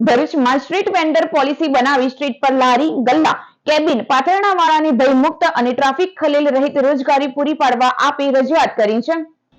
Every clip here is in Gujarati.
ભરૂચમાં સ્ટ્રીટ વેન્ડર પોલિસી બનાવી સ્ટ્રીટ પર લારી, ગલ્લા કેબિન પાથરણાવાળાને ભયમુક્ત અને ટ્રાફિક ખલેલ રહિત રોજગારી પૂરી પાડવા આપી રજૂઆત કરી છે.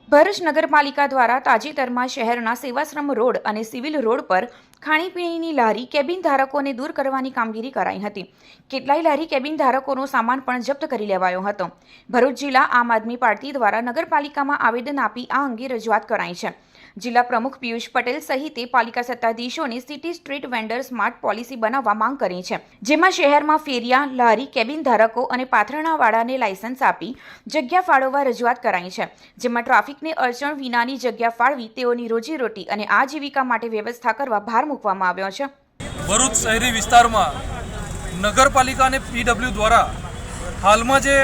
ભરૂચ નગરપાલિકા દ્વારા તાજેતરમાં શહેરના સેવાશ્રમ રોડ અને સિવિલ રોડ પર ખાણીપીણીની લારી કેબિન ધારકોને દૂર કરવાની કામગીરી કરાઈ હતી. કેટલાય લારી કેબિન ધારકોનો સામાન પણ જપ્ત કરી લેવાયો હતો. ભરૂચ જિલ્લા આમ આદમી પાર્ટી દ્વારા નગરપાલિકામાં આવેદન આપી આ અંગે રજૂઆત કરાઈ છે. જિલ્લા પ્રમુખ પિયુષ પટેલ સહિતે પાલિકા સત્તાધીશોને city street vendor smart policy બનાવવા માંગ કરી છે. જેમાં શહેરમાં ફેરિયા, લારી, કેબિન ધારકો અને પાથરણાવાળાને લાયસન્સ આપી જગ્યા ફાળવવા રજૂઆત કરાઈ છે. જેમાં ટ્રાફિકને અડચણ વિનાની જગ્યા ફાળવી તેઓની રોજીરોટી અને આજીવિકા માટે વ્યવસ્થા કરવા ભાર મૂકવામાં આવ્યો છે. ભરૂચ શહેરી વિસ્તારમાં નગરપાલિકા અને પીડબ્લ્યુ દ્વારા હાલમાં જે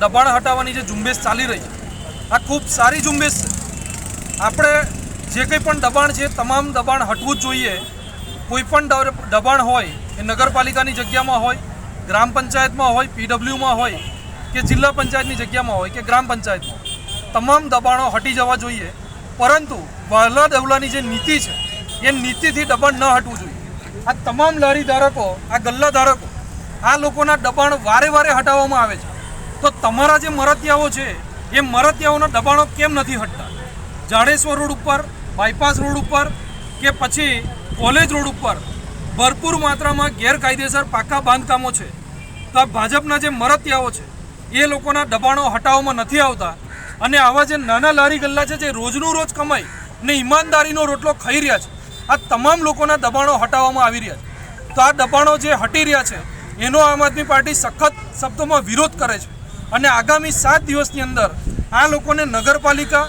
દબાણ હટાવવાની જે ઝુંબેશ ચાલી રહી, આ ખૂબ સારી ઝુંબેશ છે. આપણે જે કંઈ પણ દબાણ છે, તમામ દબાણ હટવું જ જોઈએ. કોઈ પણ દબાણ હોય, એ નગરપાલિકાની જગ્યામાં હોય, ગ્રામ પંચાયતમાં હોય, પીડબ્લ્યુમાં હોય, કે જિલ્લા પંચાયતની જગ્યામાં હોય, કે ગ્રામ પંચાયતમાં. તમામ દબાણો હટી જવા જોઈએ. પરંતુ વહાલા દવલાની જે નીતિ છે એ નીતિથી દબાણ ન હટવું જોઈએ. આ તમામ લારી ધારકો, આ ગલ્લા ધારકો, આ લોકોના દબાણ વારે વારે હટાવવામાં આવે છે. તો તમારા જે મરતિયાઓ છે, એ મરતિયાઓના દબાણો કેમ નથી હટતા? જાડેશ્વર રોડ ઉપર, બાયપાસ રોડ ઉપર કે પછી કોલેજ રોડ ઉપર ભરપૂર માત્રામાં ગેરકાયદેસર પાકા બાંધકામો છે. તો આ ભાજપના જે મરતિયાઓ છે, એ લોકોના દબાણો હટાવવામાં નથી આવતા. અને આવા જે નાના લારી ગલ્લા છે, જે રોજનું રોજ કમાઈ ને ઈમાનદારીનો રોટલો ખાઈ રહ્યા છે આ તમામ લોકોના દબાણો હટાવવામાં આવી રહ્યા છે. તો આ દબાણો જે હટી રહ્યા છે, એનો આમ આદમી પાર્ટી સખત શબ્દોમાં વિરોધ કરે છે. અને આગામી સાત દિવસની અંદર આ લોકોને નગરપાલિકા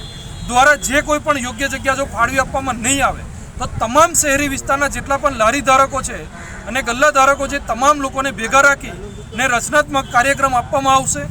દ્વારા જે કોઈ પણ યોગ્ય જગ્યા જો ફાળવી આપવામાં નહીં આવે, તો તમામ શહેરી વિસ્તારના જેટલા પણ લારી ધારકો છે અને ગલ્લા ધારકો છે, તમામ લોકોને ભેગા રાખી ને રચનાત્મક કાર્યક્રમ આપવામાં આવશે.